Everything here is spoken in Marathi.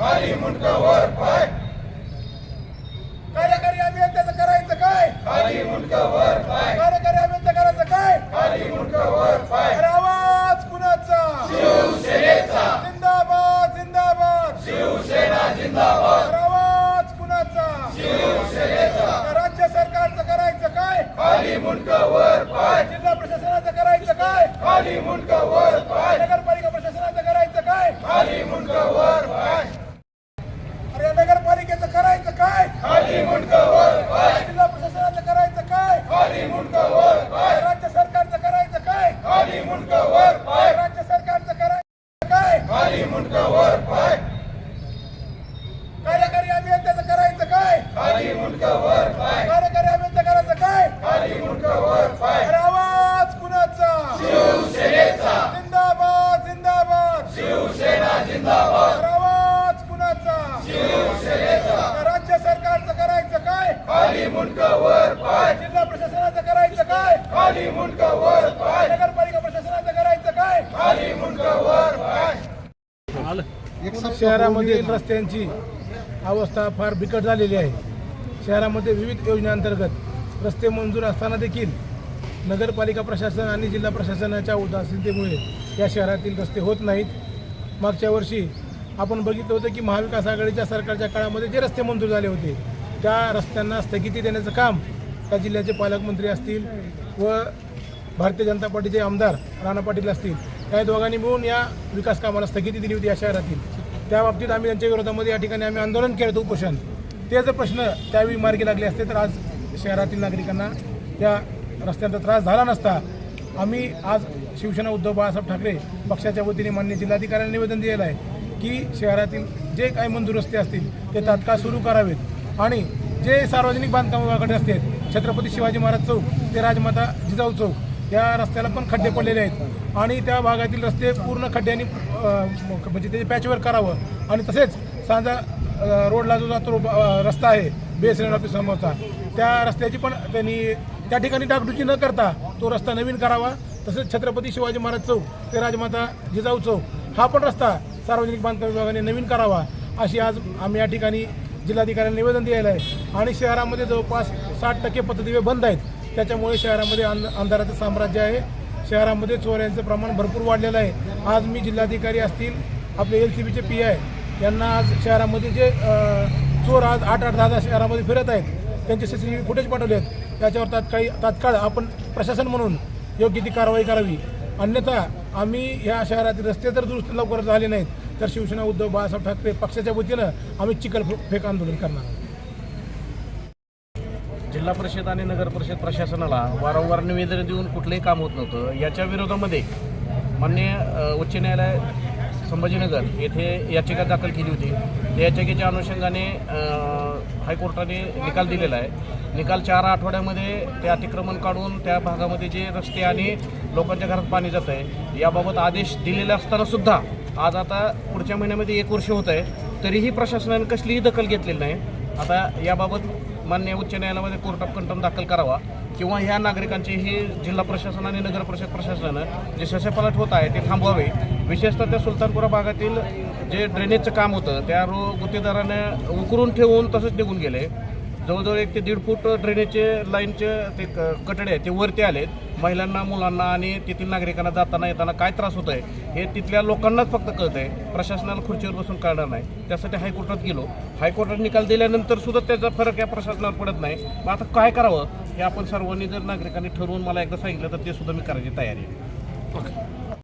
खाली मुंडका वर पाय. कार्यकारी अभियंत्याचं करायचं काय? खाली मुंडका वर पाय. कार्यकारी अभियंता करायचं काय? खाली मुंडका वर पाय आवाज कुणाचा? शिवसेनेचा. जिंदाबाद जिंदाबाद. शिवसेना जिंदाबाद. आवाज कुणाचा? शिवसेनेचा. राज्य सरकारचं करायचं काय? खाली मुंडका वर पाय. जिल्हा प्रशासनाचं करायचं काय? खाली मुंडका वर पाय नगरपालिका प्रशासनाचं करायचं काय खाली मुंडका वर पाय अरे या नगरपालिकेचं करायचं काय खाली मुंडका वर पाय जिल्हा प्रशासनाचं करायचं काय खाली मुंडका वर पाय राज्य सरकारचं करायचं काय खाली मुंडका वर पाय राज्य सरकारचं करायचं काय खाली मुंडका वर पाय कार्यकारी अभियंत्याचं करायचं काय खाली मुंडका वर पाय कार्यकारी अभियंता करायचं काय खाली मुंडका वर पाय अरे आवाज कुणाचा शिवसेनेचा जिंदाबाद जिंदाबाद शिवसेना जिंदाबाद अरे आवाज कुणाचा शिवसेनेचा या राज्य सरकारचं करायचं काय खाली मुंडका वर पाय जिल्हा प्रशासनाचं करायचं काय खाली मुंडका वर पाय नगरपालिका प्रशासनाचं करायचं काय खाली मुंडका वर पाय शहरामधील रस्त्यांची अवस्था फार बिकट झालेली आहे. शहरामध्ये विविध योजनेअंतर्गत रस्ते मंजूर असताना देखील नगरपालिका प्रशासन आणि जिल्हा प्रशासनाच्या उदासीनतेमुळे या शहरातील रस्ते होत नाहीत. मागच्या वर्षी आपण बघितलं होतं की महाविकास आघाडीच्या सरकारच्या काळामध्ये जे रस्ते मंजूर झाले होते त्या रस्त्यांना स्थगिती देण्याचं काम त्या जिल्ह्याचे पालकमंत्री असतील व भारतीय जनता पार्टीचे आमदार राणा पाटील असतील या दोघांनी मिळून या विकास कामाला स्थगिती दिली होती या शहरातील. त्या बाबतीत आम्ही त्यांच्या विरोधामध्ये या ठिकाणी आम्ही आंदोलन केलं होतं उपोषण. ते जर प्रश्न त्यावेळी मार्गी लागले असते तर आज शहरातील नागरिकांना या रस्त्यांचा त्रास झाला नसता. आम्ही आज शिवसेना उद्धव बाळासाहेब ठाकरे पक्षाच्या वतीने मान्य जिल्हाधिकाऱ्यांना निवेदन दिलेलं आहे की शहरातील जे काही मंजूर रस्ते असतील ते तात्काळ सुरू करावेत. आणि जे सार्वजनिक बांधकाम विभागाकडे आहेत छत्रपती शिवाजी महाराज चौक ते राजमाता जिजाऊ चौक या रस्त्याला पण खड्डे पडलेले आहेत. आणि त्या भागातील रस्ते पूर्ण खड्ड्यांनी म्हणजे त्याचे पॅचवर करावं. आणि तसेच सांजा रोडला जो जातो रस्ता आहे बी एस एन ऑफिस समोरचा त्या रस्त्याची पण त्यांनी त्या ठिकाणी डागडुजी न करता तो रस्ता नवीन करावा. तसेच छत्रपती शिवाजी महाराज चौक ते राजमाता जिजाऊ चौक हा पण रस्ता सार्वजनिक बांधकाम विभागाने नवीन करावा अशी आज आम्ही या ठिकाणी जिल्हाधिकाऱ्यांना निवेदन द्यायला आहे. आणि शहरामध्ये जवळपास साठ टक्के पथदिवे बंद आहेत. त्याच्यामुळे शहरामध्ये अंध अंधाराचं साम्राज्य आहे. शहरामध्ये चोऱ्यांचं प्रमाण भरपूर वाढलेलं आहे. आज मी जिल्हाधिकारी असतील आपले एल सी बीचे पी आय यांना आज शहरामध्ये जे चोर आज आठ आठ दहा दहा शहरामध्ये फिरत आहेत त्यांचे C C T V footage पाठवले आहेत. त्याच्यावर तात्काळी तात्काळ आपण प्रशासन म्हणून योग्य ती कारवाई करावी. अन्यथा आम्ही ह्या शहरातील रस्ते जर दुरुस्त लवकर झाले नाहीत तर शिवसेना उद्धव बाळासाहेब ठाकरे पक्षाच्या वतीनं आम्ही चिखल फेक आंदोलन करणार आहोत. जिल्हा परिषद आणि नगर परिषद प्रशासनाला वारंवार निवेदन देऊन कुठलंही काम होत नव्हतं. याच्या विरोधामध्ये मान्य उच्च न्यायालय संभाजीनगर येथे याचिका दाखल केली होती. त्या याचिकेच्या अनुषंगाने हायकोर्टाने निकाल दिलेला आहे. निकाल चार आठवड्यामध्ये ते अतिक्रमण काढून त्या भागामध्ये जे रस्ते आणि लोकांच्या घरात पाणी जात आहे याबाबत आदेश दिलेले असतानासुद्धा आज आता पुढच्या महिन्यामध्ये एक वर्ष होत आहे तरीही प्रशासनाने कसलीही दखल घेतलेली नाही. आता याबाबत मान्य उच्च न्यायालयामध्ये कोर्ट ऑफ कंटम दाखल करावा किंवा ह्या नागरिकांचे हे जिल्हा प्रशासन आणि नगर परिषद प्रशासनानं जे ससेपालट होत आहे ते थांबवावे. विशेषतः त्या सुलतानपुरा भागातील जे ड्रेनेजचं काम होतं त्या रो गुत्तेदारानं उकरून ठेवून तसंच निघून गेले. जवळजवळ एक ते दीड फूट ड्रेनेजचे लाईनचे ते क- कटडे आहेत ते वरती आलेत. महिलांना मुलांना आणि तेथील नागरिकांना जाताना येताना काय त्रास होत आहे हे तिथल्या लोकांनाच फक्त कळत आहे प्रशासनाला खुर्चीवर बसून कळणार नाही. त्यासाठी हायकोर्टात गेलो. हायकोर्टात निकाल दिल्यानंतर सुद्धा त्याचा फरक या प्रशासनावर पडत नाही. मग आता काय करावं हे आपण सर्वांनी जर नागरिकांनी ठरवून मला एकदा सांगितलं तर ते सुद्धा मी करायची तयारी आहे.